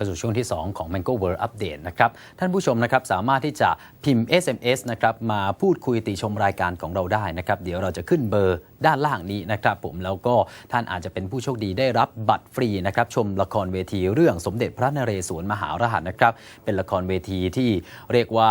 ครับเข้าสู่ช่วงที่ 2 ของ Mango World Update นะครับ ท่านผู้ชมนะครับสามารถที่จะพิมพ์ SMS นะครับมาพูดคุยติชมรายการของเราได้นะครับ เดี๋ยวเราจะขึ้นเบอร์ ด้านล่างนี้นะครับผมแล้วก็ท่านอาจจะเป็นผู้โชคดีได้รับบัตรฟรีนะครับชมละครเวทีเรื่องสมเด็จพระนเรศวรมหารหัสนะครับเป็นละครเวทีที่เรียกว่า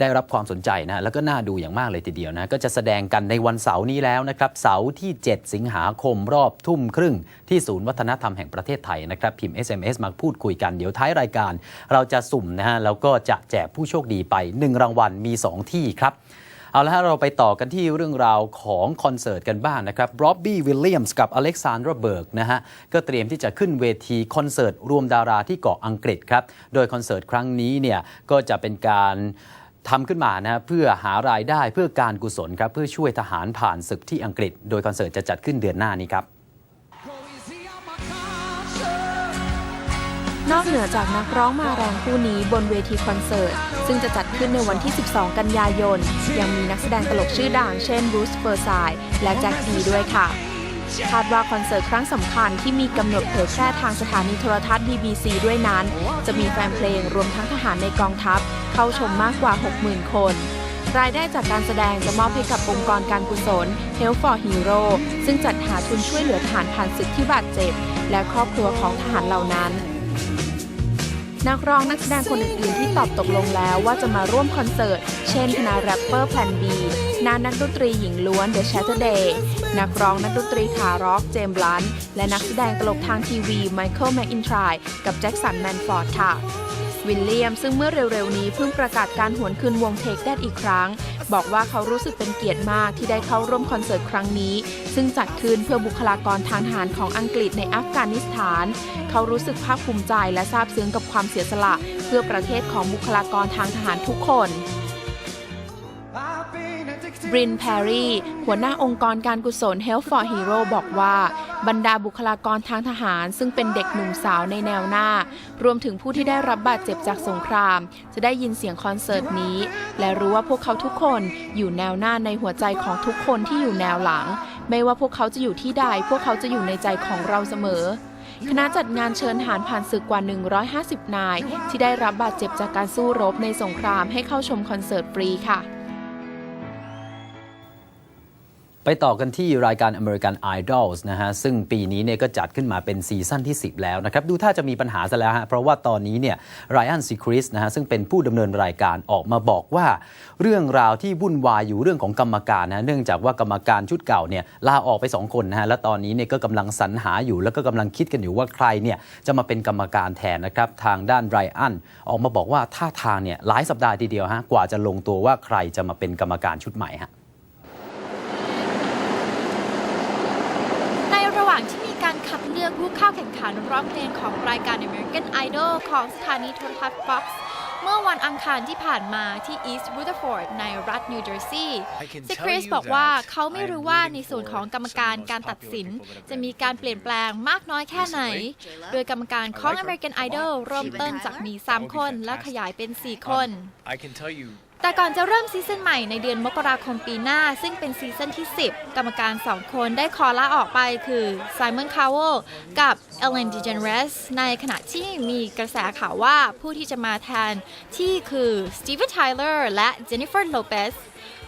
ได้รับความสนใจนะแล้วก็น่าดูอย่างมากเลยทีเดียวนะก็จะแสดงกันในวันเสาร์นี้แล้วนะครับเสาร์ที่ 7 สิงหาคมรอบทุ่มครึ่ง ที่ศูนย์วัฒนธรรมแห่งประเทศไทยนะครับพิมพ์ SMS มาพูดคุยกันเดี๋ยวท้ายรายการ เราจะสุ่มนะฮะแล้วก็จะแจกผู้โชคดีไป 1 รางวัลมี 2 ที่ครับ เอาละฮะเราไปต่อกันที่เรื่องราวของคอนเสิร์ตกันบ้างนะครับบ็อบบี้วิลเลียมส์กับอเล็กซานดราเบิร์กนะฮะก็เตรียมที่จะขึ้นเวทีคอนเสิร์ตรวมดาราที่เกาะอังกฤษครับ โดยคอนเสิร์ตครั้งนี้เนี่ยก็จะเป็นการทำขึ้นมานะเพื่อหารายได้เพื่อการกุศลครับเพื่อช่วยทหารผ่านศึกที่อังกฤษ โดยคอนเสิร์ตจะจัดขึ้นเดือนหน้านี้ครับ นอกเหนือจากนักร้องมาแรงคู่นี้บนเวทีคอนเสิร์ต ซึ่งจะจัดขึ้นในวันที่ 12 กันยายน ยังมีนักแสดงตลกชื่อดังเช่นบรูซเฟอร์ไซด์และแจ็คดีด้วยค่ะ คาดว่าคอนเสิร์ตครั้งสำคัญที่มีกำหนดเผยแพร่ทางสถานีโทรทัศน์ BBC ด้วยนั้น จะมีแฟนเพลงรวมทั้งทหารในกองทัพ เข้าชมมากกว่า 60,000 คน รายได้จากการแสดงจะมอบให้กับองค์กรการกุศล Help for Hero ซึ่งจัดหาทุนช่วยเหลือทหารผ่านศึกที่บาดเจ็บ และครอบครัวของทหารเหล่านั้น นักร้องนักแสดงคนอื่นๆที่ตอบตกลงแล้วว่าจะมาร่วมคอนเสิร์ต เช่นคณะแรปเปอร์แพลนบีนานักดนตรีหญิงล้วน The Saturday นักร้องนักดนตรีคาร็อกเจมส์บลันท์และนักแสดงตลกทางทีวีไมเคิลแมคอินทรายกับแจ็คสันแมนฟอร์ดค่ะ วิลเลียมซึ่งเมื่อเร็วๆนี้เพิ่งประกาศการหวนคืนวงเทคแดดอีกครั้ง บอกว่าเขารู้สึกเป็นเกียรติมากที่ได้เข้าร่วมคอนเสิร์ตครั้งนี้ ซึ่งจัดขึ้นเพื่อบุคลากรทางทหารของอังกฤษในอัฟกานิสถาน เขารู้สึกภาคภูมิใจและซาบซึ้งกับความเสียสละ เพื่อประเทศของบุคลากรทางทหารทุกคน รินแพรรี่ หัวหน้าองค์กรการกุศล Help for Hero บอกว่า บรรดาบุคลากรทางทหาร ซึ่งเป็นเด็กหนุ่มสาวในแนวหน้า รวมถึงผู้ที่ได้รับบาดเจ็บจากสงคราม จะได้ยินเสียงคอนเสิร์ตนี้ และรู้ว่าพวกเขาทุกคนอยู่แนวหน้าในหัวใจของทุกคนที่อยู่แนวหลัง ไม่ว่าพวกเขาจะอยู่ที่ใด พวกเขาจะอยู่ในใจของเราเสมอคณะจัดงานเชิญทหารผ่านศึกกว่า 150 นาย ที่ได้รับบาดเจ็บจากการสู้รบในสงครามให้เข้าชมคอนเสิร์ตฟรีค่ะ ไปต่อกันที่รายการ American Idols นะฮะ ซึ่งปีนี้เนี่ยก็จัดขึ้นมาเป็นซีซั่นที่ 10 แล้วนะครับ ดูถ้าจะมีปัญหาซะแล้วฮะ เพราะว่าตอนนี้เนี่ยไรอันซีคริสนะฮะ ซึ่งเป็นผู้ดำเนินรายการออกมาบอกว่า เรื่องราวที่วุ่นวายอยู่เรื่องของกรรมการนะเนื่องจากว่ากรรมการชุดเก่าเนี่ยลาออกไป 2 คนนะฮะ และตอนนี้เนี่ยก็กำลังสรรหาอยู่ แล้วก็กำลังคิดกันอยู่ว่าใครเนี่ยจะมาเป็นกรรมการแทนนะครับ ทางด้านไรอันออกมาบอกว่าท่าทางเนี่ยหลายสัปดาห์ทีเดียวฮะ กว่าจะลงตัวว่าใครจะมาเป็นกรรมการชุดใหม่ฮะ ในระหว่างที่มีการคัดเลือก ผู้เข้าแข่งขันร้องเพลงของรายการ American Idol ของสถานีโทรทัศน์ Fox เมื่อวันอังคารที่ผ่านมาที่ East Rutherford ในรัฐนิวเจอร์ซีย์ I can ซิค tell ริส you บอกว่า that เขาไม่รู้ I am ว่า leading ในส่วนของ for กรรมการ some of the การ most ตัดสิน popular people over จะมี there. การเปลี่ยนแปลงมากน้อยแค่ไหน โดยกรรมการของ I like her. American Idol เริ่มต้นจากมี 3 คนและขยายเป็น 4 คน แต่ก่อนจะเริ่มซีซั่นใหม่ในเดือนมกราคมปีหน้า ซึ่งเป็นซีซั่นที่ 10 กรรมการ 2 คนได้คอลาออกไปคือไซมอนคา w วลกับเอเลนดิเจนเรสในขณะที่มีกระแสข่าวว่าผู้ที่จะมาแทนที่คือสตีเวนไทเลอร์และเจนนิเฟอร์โลเปส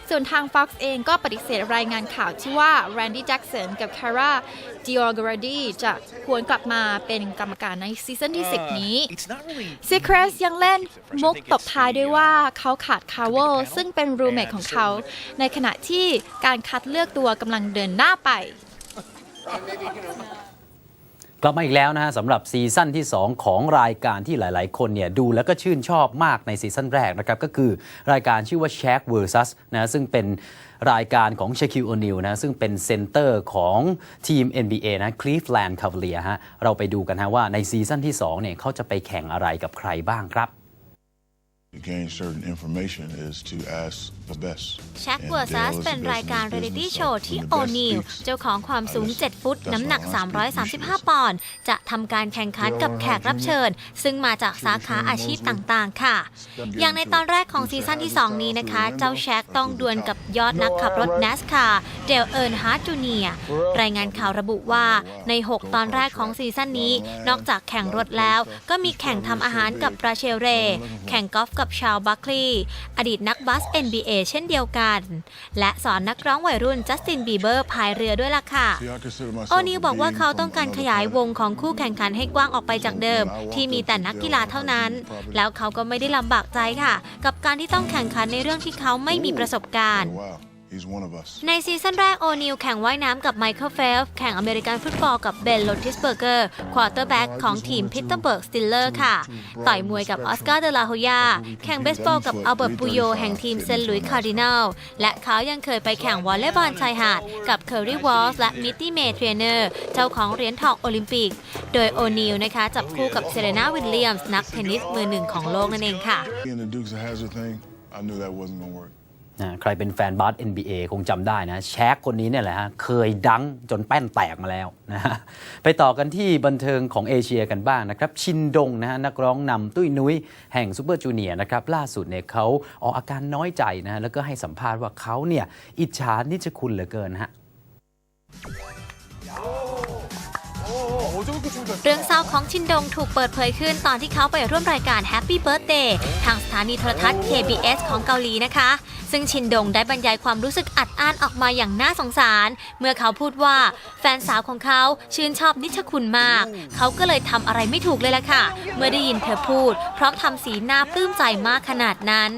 ส่วนทาง Fox เองก็ปฏิเสธรายงานข่าวที่ว่าแรนดี้แจ็กสันกับคาร่าดิออร์กราดีจะควรกลับมาเป็นกรรมการในซีซั่นที่ 10 นี้ uh, it's not really ซิครสยังเล่นมุกตบท้ายด้วยว่าเขาขาดคาร์โวลซึ่งเป็นรูเมทของเขา ในขณะที่การคัดเลือกตัวกำลังเดินหน้าไป กลับมาอีกแล้วนะฮะสำหรับซีซั่นที่ 2 ของรายการที่หลายๆ คนเนี่ยดูแล้วก็ชื่นชอบมากในซีซั่นแรกนะครับ ก็คือรายการชื่อว่า s h a k vs นะซึ่งเป็นรายการของ Shaquille O'Neal นะซึ่งเป็นเซนเตอร์ของทีม NBA นะ Cleveland Cavaliers ฮะเราไปดูกันฮะว่าในซีซั่นที่2เนี่ยเขาจะไปแข่งอะไรกับใครบ้างครับ to gain certain information is to ask the best. แช็ก And เวอร์ซัส Dale is เป็น the best ราย in การ his เรียลิตี้ business, โช so ว์ที่ when the โอ best นิล speaks, เจ้าของความสูง I just- 7ฟุต that's น้ำหนัก why I wanted to appreciate 335 ปอนด์จะทำการแข่งขันกับแขกรับเชิญ ซึ่งมาจากสาขาอาชีพต่างๆ ค่ะ อย่างในตอนแรกของซีซั่นที่ 2 นี้นะคะ เจ้าแช็กต้องดวลกับยอดนักขับรถ NASCAR เดลเอิร์นฮาร์จูเนียรายงานข่าวระบุว่าใน 6 ตอนแรกของซีซั่นนี้ นอกจากแข่งรถแล้ว ก็มีแข่งทำอาหารกับราเชลเรย์แข่งกอล์ฟกับชาวบัคลีย์อดีตนักบาส NBA เช่นเดียวกัน และสอนนักร้องวัยรุ่นจัสตินบีเบอร์พายเรือด้วยล่ะค่ะ See, I consider myself โอนิวบอกว่าเขาต้องการขยายวงของคู่แข่งขันให้กว้างออกไปจากเดิม ที่มีแต่นักกีฬาเท่านั้น แล้วเขาก็ไม่ได้ลำบากใจค่ะ กับการที่ต้องแข่งขันในเรื่องที่เขาไม่มีประสบการณ์ Wow, he's one of us. ในซีซั่นแรกโอนิวแข่งว่ายน้ำกับไมเคิลเฟลฟ์แข่งอเมริกันฟุตบอลกับเบนโลติสเบอร์เกอร์ควอเตอร์แบ็กของทีมพิตเตอร์เบิร์กสติลเลอร์ค่ะ ต่อยมวยกับออสการ์เดลาโฮยา แข่งเบสบอลกับอัลเบิร์ตปูโยแห่งทีมเซนต์หลุยส์คาร์ดินัล และเขายังเคยไปแข่งวอลเลย์บอลชายหาด กับเคอร์รี่วอลส์และมิตตี้เมย์เทรนเนอร์เจ้าของเหรียญทองโอลิมปิก โดยโอนิวนะคะจับคู่กับเซเรนาวิลเลียมส์นักเทนนิสมือหนึ่งของโลกนั่นเองค่ะ In the Dukes of Hazzard thing, I knew that wasn't gonna work. นะใครเป็นแฟนบาส NBA คงจำได้นะแชกคนนี้เนี่ยแหละฮะเคยดังจนแป้นแตกมาแล้วนะฮะไปต่อกันที่บันเทิงของเอเชียกันบ้างนะครับ ชินดงนะฮะนักร้องนำตุ้ยนุ้ยแห่งซูเปอร์จูเนียร์นะครับล่าสุดเนี่ยเขาออกอาการน้อยใจนะฮะแล้วก็ให้สัมภาษณ์ว่าเขาเนี่ยอิจฉานิจคุณเหลือเกินฮะ เรื่องเศร้าของชินดงถูกเปิดเผยขึ้นตอนที่เขาไปร่วมรายการ Happy Birthday ทางสถานีโทรทัศน์ KBS ของเกาหลีนะคะ ซึ่งชินดงได้บรรยายความรู้สึกอัดอั้นออกมาอย่างน่าสงสาร เมื่อเขาพูดว่าแฟนสาวของเขาชื่นชอบนิชคุณมาก เขาก็เลยทำอะไรไม่ถูกเลยล่ะค่ะ เมื่อได้ยินเธอพูด พร้อมทำสีหน้าปลื้มใจมากขนาดนั้น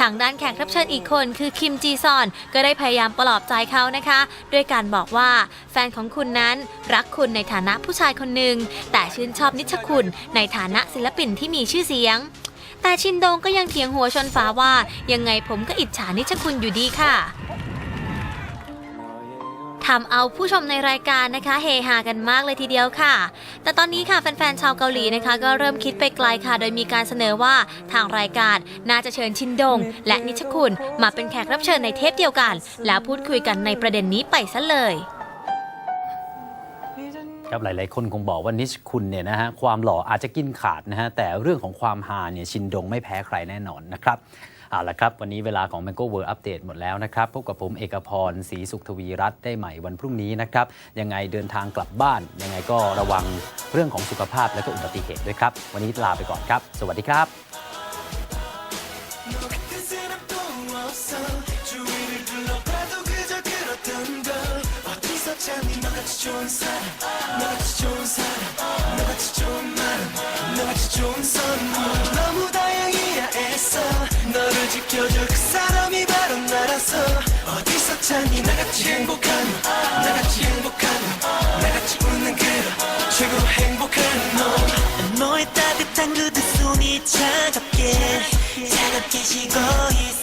ทางด้านแขกรับเชิญอีกคนคือคิมจีซอน ก็ได้พยายามปลอบใจเขานะคะ ด้วยการบอกว่าแฟนของคุณนั้นรักคุณในฐานะผู้ชายคนหนึ่งแต่ชื่นชอบนิชคุณในฐานะศิลปินที่มีชื่อเสียง แต่ชินโดงก็ยังเถียงหัวชนฝาว่า ยังไงผมก็อิจฉานิชคุณอยู่ดีค่ะ ทำเอาผู้ชมในรายการนะคะเฮฮากันมากเลยทีเดียวค่ะ แต่ตอนนี้ค่ะแฟนๆชาวเกาหลีนะคะ ก็เริ่มคิดไปไกลค่ะ โดยมีการเสนอว่าทางรายการน่าจะเชิญชินดง และนิชคุณมาเป็นแขกรับเชิญในเทปเดียวกัน แล้วพูดคุยกันในประเด็นนี้ไปซะเลยครับหลาย ๆ คนคงบอกว่านิชคุณเนี่ยนะฮะความหล่ออาจจะกินขาดนะฮะแต่เรื่องของความฮาเนี่ยชินดงไม่แพ้ใครแน่นอนนะครับ เอาละครับ วันนี้เวลาของ Mango World Update หมดแล้วนะครับ พบกับผมเอกพรศรีสุขทวีรัตน์ได้ใหม่วันพรุ่งนี้นะครับ ยังไงเดินทางกลับบ้าน ยังไงก็ระวังเรื่องของสุขภาพและก็อุบัติเหตุด้วยครับ วันนี้ลาไปก่อนครับ สวัสดีครับ그 찾니 나같이 행복한 너 나같이 행복한 너 나같이 웃는 그런 최고로 행복한 너. 너의 따뜻한 그두 손이 차갑게 차갑게 있을 때